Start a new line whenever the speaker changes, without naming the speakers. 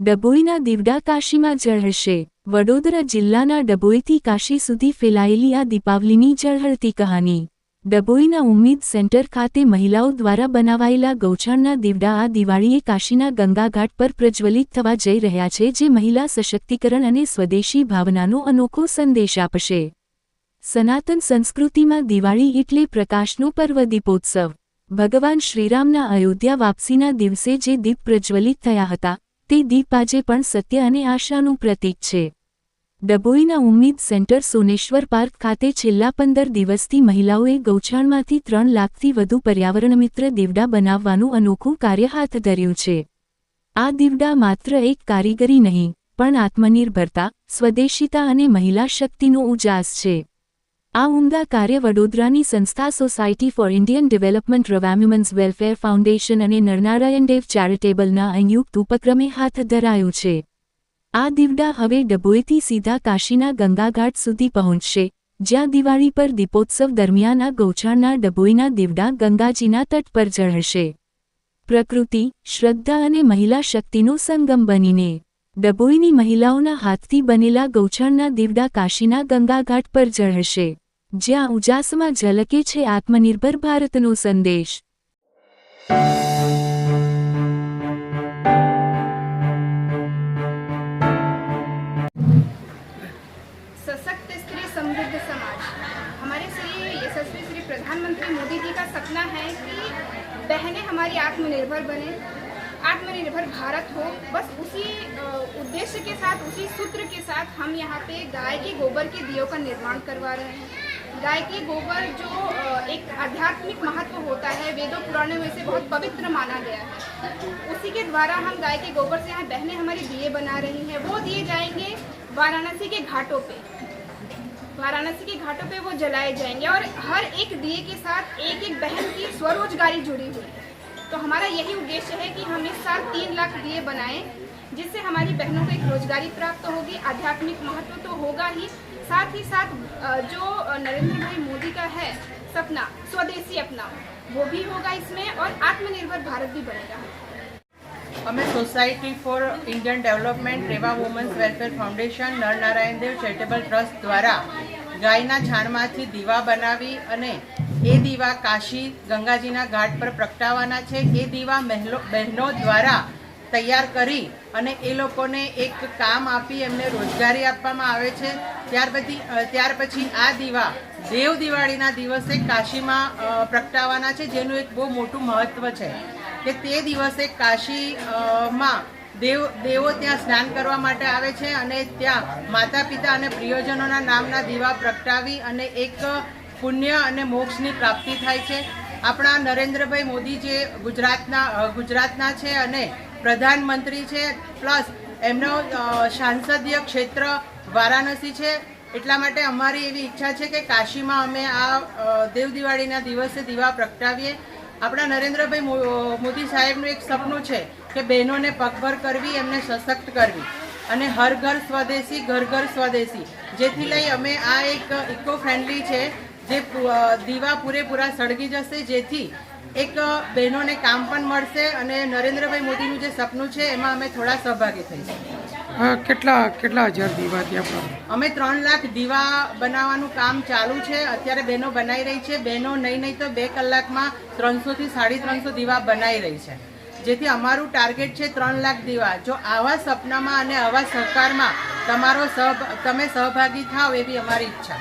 ડભોઈના દીવડા કાશીમાં ઝળહળશે વડોદરા જિલ્લાના ડભોઈથી કાશી સુધી ફેલાયેલી આ દીપાવલીની ઝળહળતી કહાની. ડભોઈના ઉમ્મીદ સેન્ટર ખાતે મહિલાઓ દ્વારા બનાવાયેલા ગૌછાણના દીવડા આ દિવાળીએ કાશીના ગંગાઘાટ પર પ્રજ્વલિત થવા જઈ રહ્યા છે, જે મહિલા સશક્તિકરણ અને સ્વદેશી ભાવનાનો અનોખો સંદેશ આપશે. સનાતન સંસ્કૃતિમાં દિવાળી એટલે પ્રકાશનો પર્વ દીપોત્સવ. ભગવાન શ્રીરામના અયોધ્યા વાપસીના દિવસે જે દીપ પ્રજ્વલિત થયા હતા તે દીપ આજે પણ સત્ય અને આશાનું પ્રતીક છે. ડભોઈના ઉમ્મીદ સેન્ટર સોનેશ્વર પાર્ક ખાતે છેલ્લા પંદર દિવસથી મહિલાઓએ ગૌછાણમાંથી ત્રણ લાખથી વધુ પર્યાવરણમિત્ર દીવડા બનાવવાનું અનોખું કાર્ય હાથ ધર્યું છે. આ દીવડા માત્ર એક કારીગરી નહીં, પણ આત્મનિર્ભરતા, સ્વદેશિતા અને મહિલા શક્તિનો ઉજાસ છે. આ ઉમદા કાર્ય વડોદરાની સંસ્થા society for Indian development Reva women's welfare foundation અને નરનારાયણ દેવ ચેરિટેબલના સંયુક્ત ઉપક્રમે હાથ ધરાયું છે. આ દીવડા હવે ડભોઈથી સીધા કાશીના ગંગાઘાટ સુધી પહોંચશે, જ્યાં દિવાળી પર દીપોત્સવ દરમિયાન આ ગૌછાણના ડભોઈના દીવડા ગંગાજીના તટ પર ઝળહશે પ્રકૃતિ, શ્રદ્ધા અને મહિલા શક્તિનો સંગમ બનીને ડભોઈની મહિલાઓના હાથથી બનેલા ગૌછાણના દીવડા કાશીના ગંગાઘાટ પર ઝળહશે જ્યાં ઉજાસમાં ઝલકે છે આત્મનિર્ભર ભારતનો સંદેશ
सशक्त स्त्री समृद्ध समाज हमारे श्री यशस्वी श्री प्रधानमंत्री मोदी जी का सपना है कि बहनें हमारी आत्मनिर्भर बने आत्मनिर्भर भारत हो। बस उसी उद्देश्य के साथ, उसी सूत्र के साथ हम यहाँ पे गाय के गोबर के दियों का निर्माण करवा रहे हैं। गाय के गोबर जो एक आध्यात्मिक महत्व होता है, वेदों, पुराणों में से बहुत पवित्र माना गया है। उसी के द्वारा हम गाय के गोबर से यहाँ बहनें हमारी दिए बना रही हैं। वो दिए जाएँगे वाराणसी के घाटों पे। वाराणसी के घाटों पे वो जलाए जाएँगे और हर एक दिए के साथ एक एक बहन की स्वरोजगारी जुड़ी हुई है। तो हमारा यही उद्देश्य है कि हम इस साल तीन लाख दिए बनाएं जिससे हमारी बहनों को एक रोजगारी प्राप्त होगी आध्यात्मिक महत्व तो होगा ही साथ ही साथ अ, जो अ, नरेंद्र भाई मोदी का है सपना स्वदेशी अपनाओ वो भी होगा इसमें और आत्मनिर्भर भारत भी बनेगा
અમે society for Indian development Reva women's welfare foundation Narnarayan Dev charitable trust દ્વારા ગાયના છાણમાંથી દીવા બનાવી અને એ દીવા કાશી ગંગાજીના ઘાટ પર પ્રગટાવવાના છે. એ દીવા મહેલો, બહેનો દ્વારા તૈયાર કરી અને એ લોકોને એક કામ આપી એમને રોજગારી આપવામાં આવે છે. ત્યાર પછી ત્યાર પછી આ દીવા દેવ દિવાળીના દિવસે કાશીમાં પ્રગટાવવાના છે, જેનું એક બહુ મોટું મહત્વ છે કે તે દિવસે કાશી માં દેવ, દેવો ત્યાં સ્નાન કરવા માટે આવે છે અને ત્યાં માતા પિતા અને પ્રિયજનોના નામના દીવા પ્રગટાવી અને એક પુણ્ય અને મોક્ષની પ્રાપ્તિ થાય છે. આપણા નરેન્દ્રભાઈ મોદી જે ગુજરાતના ગુજરાતના છે અને પ્રધાનમંત્રી છે, પ્લસ એમનો સાંસદીય ક્ષેત્ર વારાણસી છે. એટલા માટે અમારી એવી ઈચ્છા છે કે કાશીમાં અમે આ દેવ દિવાળીના દિવસે દીવા પ્રગટાવીએ. આપણા નરેન્દ્રભાઈ મોદી સાહેબનું એક સપનું છે કે બહેનોને પગભર કરવી, એમને સશક્ત કરવી. અને હર ઘર સ્વદેશી, ઘર ઘર સ્વદેશી. જેથી લઈ અમે આ એક ઇકો ફ્રેન્ડલી છે. જે દીવા પૂરેપૂરા સળગી જશે જેથી એક બહેનોને કામ પણ મળશે અને નરેન્દ્રભાઈ મોદીનું જે સપનું છે એમાં અમે થોડા સહભાગી થઈશું.
કેટલા કેટલા હજાર દીવા ત્યાં
અમે ત્રણ લાખ દીવા બનાવવાનું કામ ચાલુ છે અત્યારે બહેનો બનાવી રહી છે. બહેનો નહીં નહીં તો બે કલાકમાં ત્રણસોથી સાડી ત્રણસો દીવા બનાવી રહી છે. જેથી અમારું ટાર્ગેટ છે ત્રણ લાખ દીવા. જો આવા સપનામાં અને આવા સહકારમાં તમારો સહ તમે સહભાગી થાવ એવી અમારી ઈચ્છા.